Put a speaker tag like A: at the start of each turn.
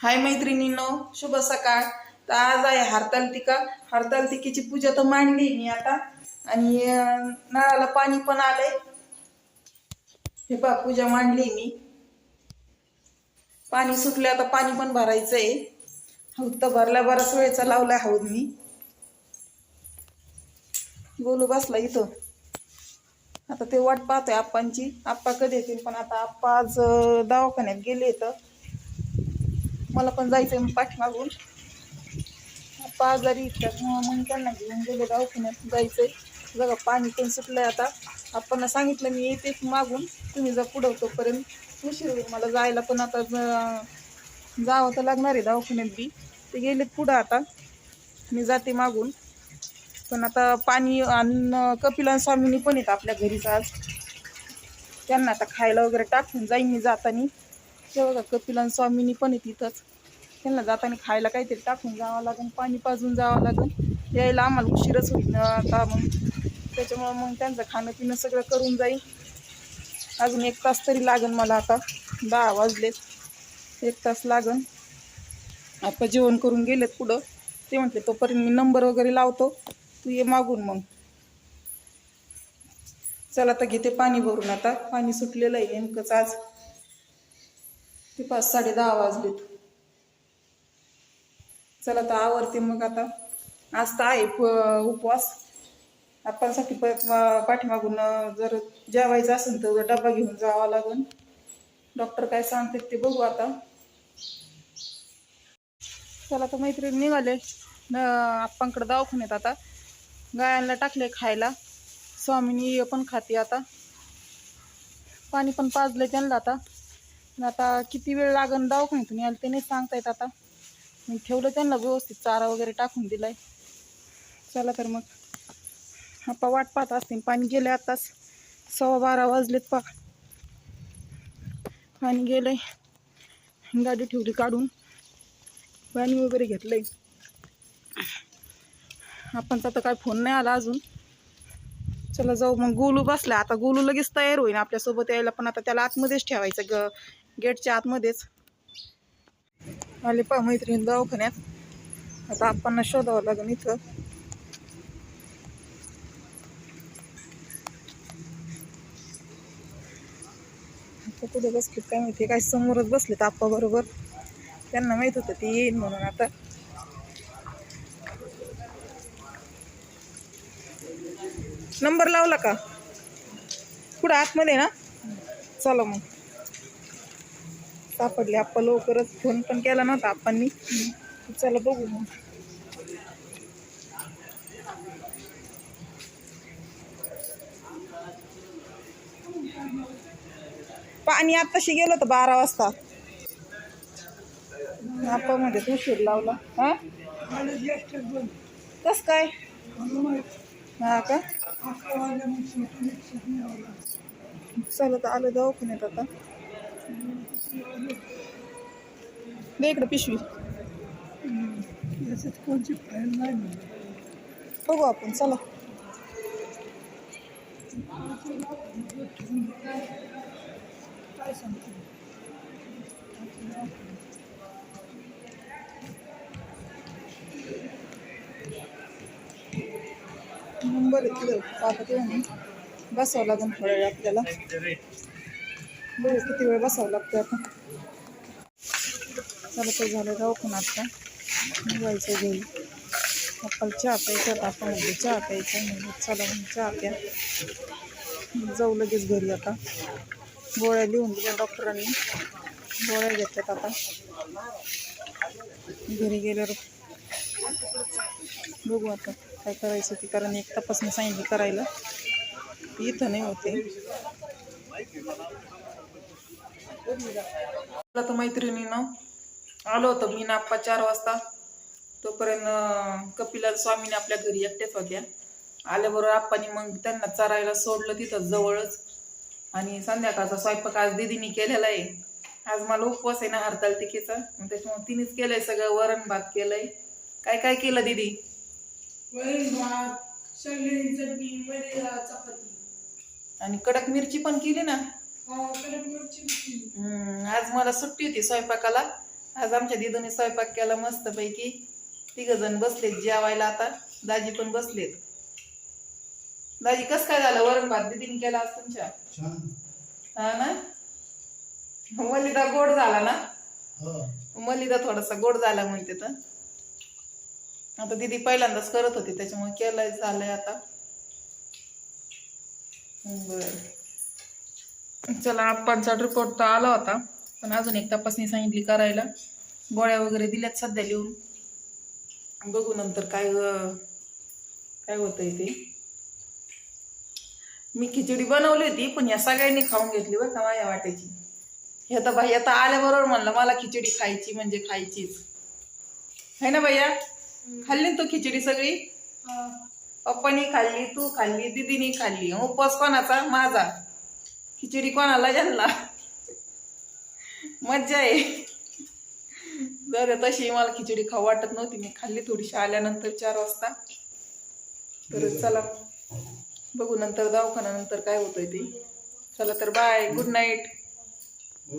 A: हाय मैत्रिणींनो शुभ सकाळ. तर आज आहे हरतालतिका हरतालतिकेची पूजा तर मांडली मी आता. आणि नळाला पाणी पण आलंय. हे बा पूजा मांडली मी. पाणी सुटलं आता पाणी पण भरायचंय. हौद तर भरला बराच वेळचा लावलाय हौद मी. गोलू बसला इथं. आता ते वाट पाहतोय आप्पांची. आप्पा कधी येतील पण आता आप्पा आज दवाखान्यात गेले तर मला पण जायचंय मग पाठीमागून. आप्पा आजारी मग त्यांना घेऊन गेले दवाखान्यात. आहे बघा पाणी पण सुटलंय आता. आपण सांगितलं मी येते मागून. तुम्ही जर पुढं तोपर्यंत. उशीर होईल मला जायला पण आता जावं तर लागणार आहे दवाखान्यात बी. ते गेलेत पुढं आता. मी जाते मागून. पण आता पाणी आणि कपिला स्वामींनी पण येत आपल्या घरीच आज. त्यांना आता खायला वगैरे टाकून जाईन मी जाताना. हे बघा कपिला स्वामीनी पण आहे तिथंच. त्यांना जाताना खायला काहीतरी टाकून जावं लागेल पाणी पाजून जावं लागेल यायला आम्हाला उशीरच होईल ना आता मग. त्याच्यामुळं मग त्यांचं खाणं पिणं सगळं करून जाईल अजून एक तास तरी लागेल मला आता दहा वाजलेत. एक तास लागन. आता जेवण करून गेलेत पुढं. ते म्हटले तोपर्यंत मी नंबर वगैरे लावतो. तू ये मागून मग. चला आता घेते पाणी भरून आता. पाणी सुटलेलं आहे नेमकंच आज. ते पाच साडे दहा वाजलेत. चला तर आवरते मग आता. आज तर आहे प- उपवास. आपल्यासाठी प पाठीमागून जर जेवायचं असेल तर डबा घेऊन जावा लागेल डॉक्टर काय सांगतात ते बघू आता. चला तर मैत्रीण निघाले. न दवाखान्यात आता. गायांना टाकले खायला. स्वामिनी पण खाते आता. पाणी पण पाजलंय त्यांना आता. आता किती वेळ लागन दवाखान्यातून यायला ते नाही सांगता येत आता. मी ठेवलं त्यांना व्यवस्थित चारा वगैरे टाकून दिलाय. चला तर मग. आपा वाट पाहत असते पाणी गेले आताच सव्वा बारा वाजलेत पा पाणी गेलंय. गाडी ठेवली काढून. पाणी वगैरे घेतलंय. आपण आता काय फोन नाही आला अजून. चला जाऊ मग. गोलू बसला आता गोलू लगेच तयार होईल आपल्यासोबत यायला पण आता त्याला आतमध्येच ठेवायचं ग. गेटच्या आतमध्येच. आले पा मैत्रीण दवाखान्यात. आता आपण शोधावं लागेल इथं. कुठे बसले काय माहिती? काय समोरच बसलेत आप्पा बरोबर. त्यांना माहीत होतं ती येईन म्हणून आता. नंबर लावला का? पुढं आतमध्ये ना? चला मग. सापडले. आप्पा लवकरच फोन पण केला नव्हता आप्पांनी चला बघू मग. पाणी आत्ताशी गेलो होतं बारा वाजता. आप्पा मध्ये उशीर लावला. हा? कस काय? हा का? चालत आलं दवाखान्यात आता. दे इकडं पिशवी. बघू आपण चला. काय सांगते नंबर बसावं लागेल थोड्या वेळ आपल्याला. किती वेळ बसावं लागतं आता? चला तर झालं दवाखाना आता. जायचं घरी आपल्याला चहा प्यायचा आता आपण म्हणजे चहा प्यायचा म्हणजे चला म्हणून चहा प्या. जाऊ लगेच घरी आता. गोळ्या लिहून दिल्या डॉक्टरांनी. गोळ्या घेतल्यात आता. घरी गेल्यावर बघू आता काय करायचं ते कारण एक तपासणी सांगितली करायला. ती इथं नाही होते. तर मैत्रिणीनं. आलो होतो मी नाप्पा चार वाजता. तोपर्यंत कपिला स्वामीने आपल्या घरी एकट्याच होत्या. आल्याबरोबर आप्पानी मग त्यांना चरायला सोडलं तिथं जवळच. आणि संध्याकाळचा स्वयंपाक आज दिदीने केलेला आहे. आज मला उपवास आहे ना हरताल तिकीचा मग त्याच्यामुळे तिनेच केलंय सगळं वरण भात केलंय. काय काय केलं दीदी?
B: वरण भात शेंगदाण्याची चटणी मध्ये चपाती.
A: आणि कडक मिरची पण केली ना?
B: हा.
A: हम्म, आज मला सुट्टी होती स्वयंपाकाला. आज आमच्या दिदूने स्वयंपाक केला मस्त पैकी तिघ जण बसलेत जेवायला आता. दाजी पण बसलेत. दाजी कस काय झालं? वरण भात दिदीने केला आज तुमच्या?
C: छान.
A: हा ना? मलिदा गोड झाला ना?
C: हो.
A: मलिदा थोडासा गोड झाला म्हणते तर. आता दीदी पहिल्यांदाच करत होती त्याच्यामुळे केलंय झालंय आता. बर. चला आप्पांचा रिपोर्ट तर आला होता. पण अजून एक तपासणी सांगितली करायला. गोळ्या वगैरे दिल्यात सध्या लिहून. बघू नंतर काय काय होतंय ते. मी खिचडी बनवली होती पण या सगळ्यांनी खाऊन घेतली बरं का माझ्या वाट्याची हे आता भाई आता आल्याबरोबर म्हणलं मला खिचडी खायची म्हणजे खायचीच. है ना भैया? खाल्ली ना तू खिचडी सगळी? पप्पानी खाल्ली तू खाल्ली दिदीनी खाल्ली. उपवास कोणाचा? माझा. खिचडी कोणाला ज्यांना मज्जा आहे. जर तशी मला खिचडी खाऊ वाटत नव्हती. मी खाल्ली थोडीशी आल्यानंतर चार वाजता. तर चला. बघू नंतर दवाखान्यानंतर काय होतंय ते. चला तर बाय गुड नाईट